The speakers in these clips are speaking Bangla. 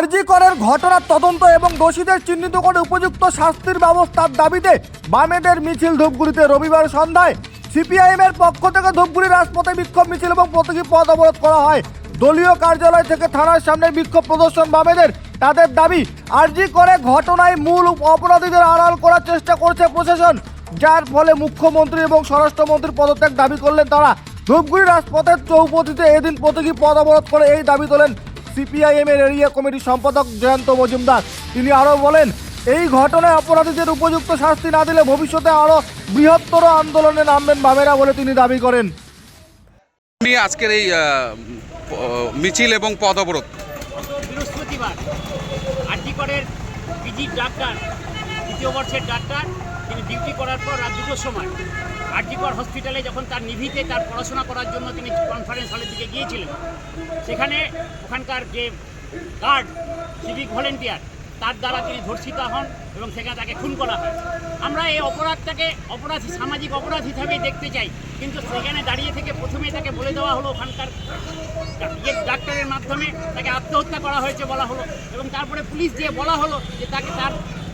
আরজি করের ঘটনার তদন্ত এবং দোষীদের চিহ্নিত করে উপযুক্ত শাস্তির ব্যবস্থার দাবিতে বামেদের মিছিল ধূপগুড়িতে রবিবার সন্ধ্যায় সিপিআইএম এর পক্ষ থেকে ধূপগুড়ি রাজপথে বিক্ষোভ মিছিল এবং প্রতীকী পথ অবরোধ করা হয়। দলীয় কার্যালয় থেকে থানার সামনে বিক্ষোভ প্রদর্শন বামেদের। তাদের দাবি, আরজি করে ঘটনায় মূল অপরাধীদের আড়াল করার চেষ্টা করছে প্রশাসন, যার ফলে মুখ্যমন্ত্রী এবং স্বরাষ্ট্রমন্ত্রীর পদত্যাগ দাবি করলেন তারা। ধূপগুড়ি রাজপথের চৌপতিতে এদিন প্রতীকী পদ অবরোধ করে এই দাবি তোলেন সিপিআইএম এর এরিয়া কমিটির সম্পাদক জয়ন্ত মজুমদার। তিনি আরও বলেন এই ঘটনায় অপরাধীদের উপযুক্ত শাস্তি না দিলে ভবিষ্যতে আরও বৃহত্তর আন্দোলনে নামবেন বামেরা বলে তিনি দাবি করেন। আজকের এই মিছিল এবং পদ অবরোধ। বৃহস্পতিবার পিজির ডাক্তার দ্বিতীয় বর্ষের ডাক্তার তিনি ডিউটি করার পর রাত দুটোর সময় আরজিকর হসপিটালে যখন তার নিভিতে তার পড়াশোনা করার জন্য তিনি কনফারেন্স হলের দিকে গিয়েছিলেন, সেখানে ওখানকার যে গার্ড সিভিক ভলেন্টিয়ার তার দ্বারা তিনি ধর্ষিতা হন এবং সেখানে তাকে খুন করা হয়। আমরা এই অপরাধটাকে অপরাধ, সামাজিক অপরাধ হিসাবেই দেখতে চাই, কিন্তু সেখানে দাঁড়িয়ে থেকে প্রথমে তাকে বলে দেওয়া হলো ওখানকার ইয়ে ডাক্তারের মাধ্যমে তাকে আত্মহত্যা করা হয়েছে বলা হলো এবং তারপরে পুলিশ দিয়ে বলা হলো যে তাকে তার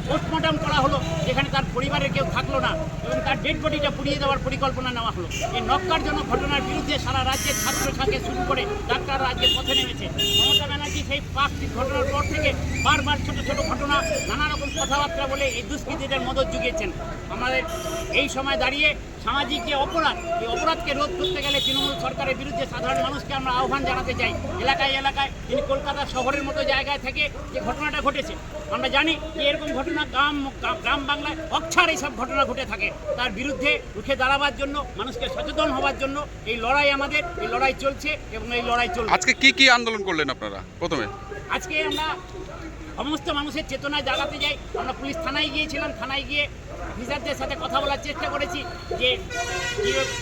পোস্টমর্টম করা হলো, যেখানে তার পরিবারের কেউ থাকল না এবং তার ডেড বডিটা পুড়িয়ে দেওয়ার পরিকল্পনা নেওয়া হলো। এই নক্কারজনক ঘটনার বিরুদ্ধে সারা রাজ্যের ছাত্র ছাত্রী শুরু করে ডাক্তার রাজ্যের পথে নেমেছে। মমতা ব্যানার্জি সেই পাঁচটি ঘটনার পর থেকে বারবার ছোট ছোট ঘটনা, নানা রকম কথাবার্তা বলে এই দুষ্কৃতীদের মদত জুগিয়েছেন। আমাদের এই সময় দাঁড়িয়ে সামাজিক যে অপরাধ এই অপরাধকে রোধ করতে গেলে তৃণমূল সরকারের বিরুদ্ধে সাধারণ মানুষকে আমরা আহ্বান জানাতে চাই। এলাকায় এলাকায় তিনি কলকাতা শহরের মতো জায়গায় থেকে যে ঘটনাটা ঘটেছে আমরা জানি যে এরকম ঘটনা গ্রাম গ্রাম বাংলায় অক্ষার এইসব ঘটনা ঘটে থাকে। তার বিরুদ্ধে রুখে দাঁড়াবার জন্য মানুষকে সচেতন হওয়ার জন্য এই লড়াই আমাদের এই লড়াই চলছে এবং এই লড়াই চলবে। আজকে কি কি আন্দোলন করলেন আপনারা প্রথমে? আজকে আমরা সমস্ত মানুষের চেতনায় জাগাতে যাই। আমরা পুলিশ থানায় গিয়েছিলাম থানায় গিয়ে অফিসারদের সাথে কথা বলার চেষ্টা করেছি যে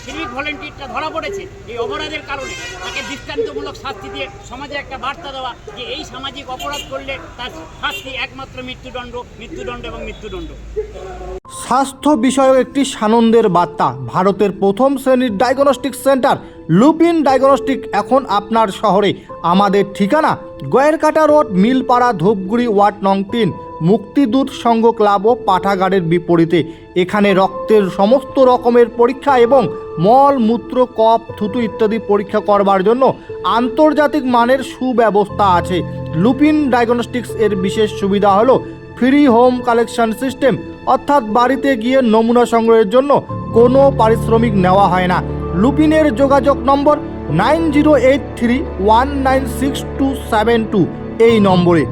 সিভিক ভলেন্টিয়ারটা ধরা পড়েছে এই অপরাধের কারণে। তাকে দৃষ্টান্তমূলক শাস্তি দিয়ে সমাজে একটা বার্তা দেওয়া যে এই সামাজিক অপরাধ করলে তার শাস্তি একমাত্র মৃত্যুদণ্ড মৃত্যুদণ্ড এবং মৃত্যুদণ্ড। স্বাস্থ্য বিষয়ক একটি সানন্দের বার্তা। ভারতের প্রথম শ্রেণির ডায়াগনস্টিক সেন্টার, লুপিন ডায়াগনস্টিক এখন আপনার শহরে। আমাদের ঠিকানা, গয়েরকাটা রোড, মিলপাড়া, ধূপগুড়ি, ওয়ার্ড নং তিন। মুক্তিদূত সংঘ ক্লাব ও পাঠাগারের বিপরীতে। এখানে রক্তের সমস্ত রকমের পরীক্ষা এবং মল, মূত্র কপ থুতু ইত্যাদি পরীক্ষা করবার জন্য আন্তর্জাতিক মানের সুব্যবস্থা আছে। লুপিন ডায়াগনস্টিক্স এর বিশেষ সুবিধা হলো ফ্রি হোম কালেকশন সিস্টেম, অর্থাৎ বাড়িতে গিয়ে নমুনা সংগ্রহের জন্য কোনো পারিশ্রমিক নেওয়া হয় না। লুপিনের যোগাযোগ number nine zero eight three one nine six two seven two এই নম্বরে।